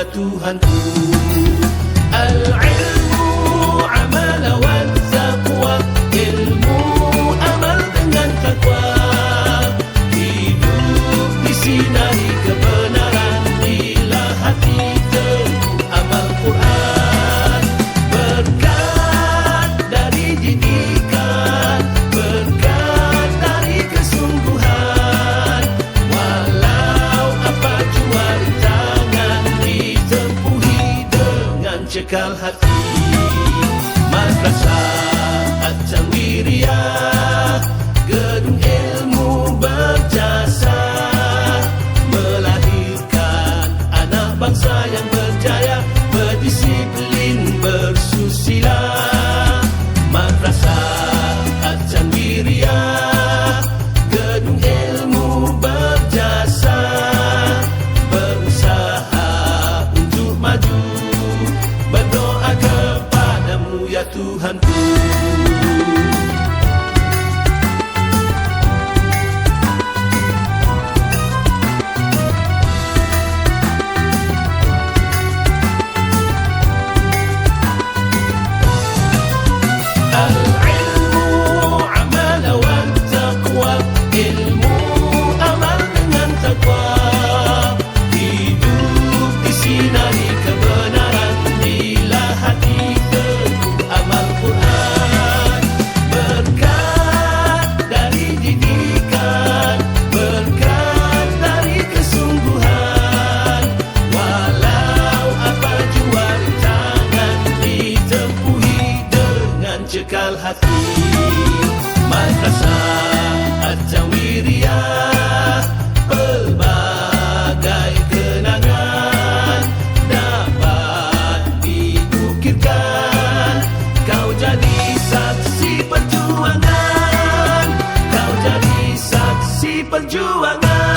Ya Tuhanku. mencekal hati Madrasah at Sawiriyah ya Tuhanku akal hati Madrasah Al-Jawiriya Pelbagai kenangan Dapat diukirkan Kau jadi saksi perjuangan Kau jadi saksi perjuangan.